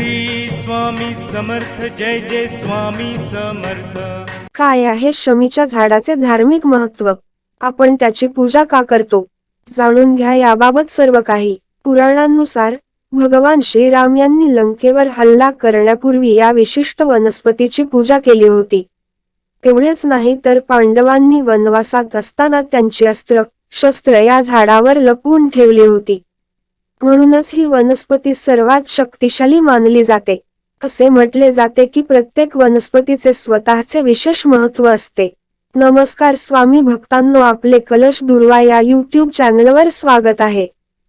श्री स्वामी समर्थ जय जय स्वामी समर्थ. काय आहे शमीच्या झाडाचे धार्मिक महत्त्व? आपण त्याची पूजा का करतो? जाणून घ्या याबाबत सर्व काही. पुराणांनुसार भगवान श्रीराम यांनी लंकेवर हल्ला करण्यापूर्वी या विशिष्ट वनस्पतीची पूजा केली होती. एवढेच नाही तर पांडवांनी वनवासात असताना त्यांची अस्त्र शस्त्र या झाडावर लपवून ठेवली होती. म्हणूनच ही वनस्पती सर्वात शक्तिशाली मानली जाते. असे म्हटले जाते की प्रत्येक वनस्पतीचे स्वतःचे विशेष महत्त्व असते. नमस्कार स्वामी भक्तांनो आपले कलश दुर्वा या युट्यूब चॅनलवर स्वागत आहे.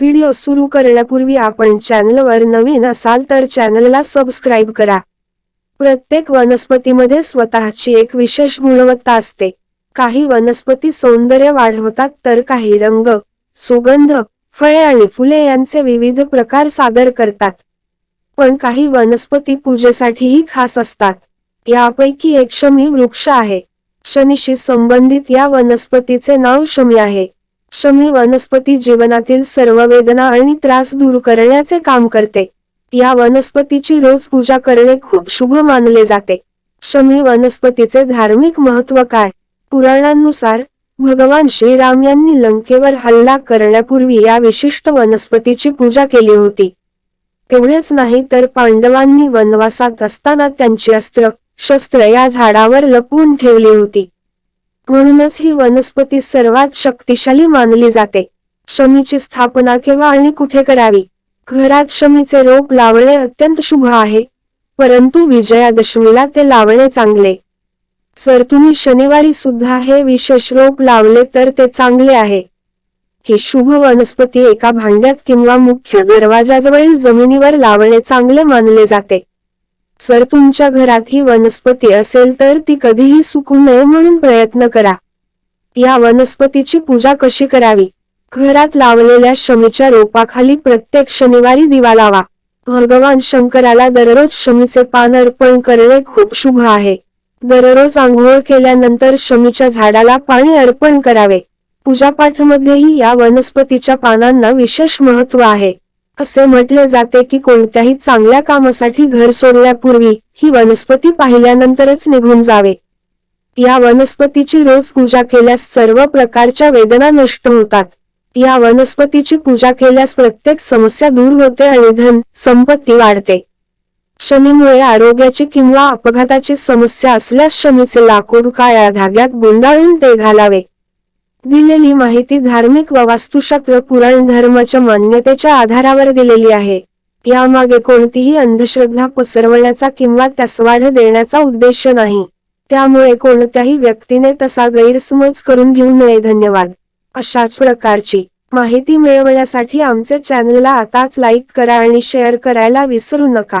व्हिडिओ सुरू करण्यापूर्वी आपण चॅनलवर नवीन असाल तर चॅनलला सबस्क्राईब करा. प्रत्येक वनस्पतीमध्ये स्वतःची एक विशेष गुणवत्ता असते. काही वनस्पती सौंदर्य वाढवतात तर काही रंग सुगंध फळे आणि फुले यांचे विविध प्रकार सादर करतात. पण काही वनस्पती पूजेसाठीही खास असतात. यापैकी एक शमी वृक्ष आहे. शनीशी संबंधित या वनस्पतीचे नाव शमी आहे. शमी वनस्पती जीवनातील सर्व वेदना आणि त्रास दूर करण्याचे काम करते. या वनस्पतीची रोज पूजा करणे खूप शुभ मानले जाते. शमी वनस्पतीचे धार्मिक महत्त्व काय? पुराणांनुसार भगवान श्रीराम यांनी लंकेवर हल्ला करण्यापूर्वी या विशिष्ट वनस्पतीची पूजा केली होती. एवढेच नाही तर पांडवांनी वनवासात असताना त्यांची अस्त्र शस्त्र या झाडावर लपवून ठेवली होती. म्हणूनच ही वनस्पती सर्वात शक्तिशाली मानली जाते. शमीची स्थापना केव्हा आणि कुठे करावी? घरात शमीचे रोप लावणे अत्यंत शुभ आहे. परंतु विजयादशमीला ते लावणे चांगले. जर तुम्ही शनिवारी सुद्धा हे विशेष रोप लावले तर ते चांगले आहे. ही शुभ वनस्पती एका भांड्यात किंवा मुख्य दरवाजाजवळील जमिनीवर लावणे चांगले मानले जाते. जर तुमच्या घरात ही वनस्पती असेल तर ती कधीही सुकू नये म्हणून प्रयत्न करा. या वनस्पतीची पूजा कशी करावी? घरात लावलेल्या शमीच्या रोपाखाली प्रत्येक शनिवारी दिवा लावा. भगवान शंकराला दररोज शमीचे पान अर्पण करणे खूप शुभ आहे. दररोज आंघोळ केल्यानंतर शमीच्या झाडाला पाणी अर्पण करावे. पूजापाठमध्येही या वनस्पतीच्या पानांना विशेष महत्त्व आहे. असे म्हटले जाते की कोणत्याही चांगल्या कामासाठी घर सोडण्यापूर्वी ही वनस्पती पाहिल्यानंतरच निघून जावे. या वनस्पतीची रोज पूजा केल्यास सर्व प्रकारच्या वेदना नष्ट होतात. या वनस्पतीची पूजा केल्यास प्रत्येक समस्या दूर होते आणि धन संपत्ती वाढते. शनीमुळे आरोग्याची किंवा अपघाताची समस्या असल्यास शनीचे लाकूड काळ्या धाग्यात गुंडाळून ते घालावे. दिलेली माहिती धार्मिक व वास्तुशास्त्र पुराण धर्माच्या मान्यतेच्या आधारावर दिलेली आहे. यामागे कोणतीही अंधश्रद्धा पसरवण्याचा किंवा त्यास वाढ देण्याचा उद्देश नाही. त्यामुळे कोणत्याही व्यक्तीने तसा गैरसमज करून घेऊ नये. धन्यवाद. अशाच प्रकारची माहिती मिळवण्यासाठी आमचे चॅनलला आताच लाईक करा आणि शेअर करायला विसरू नका.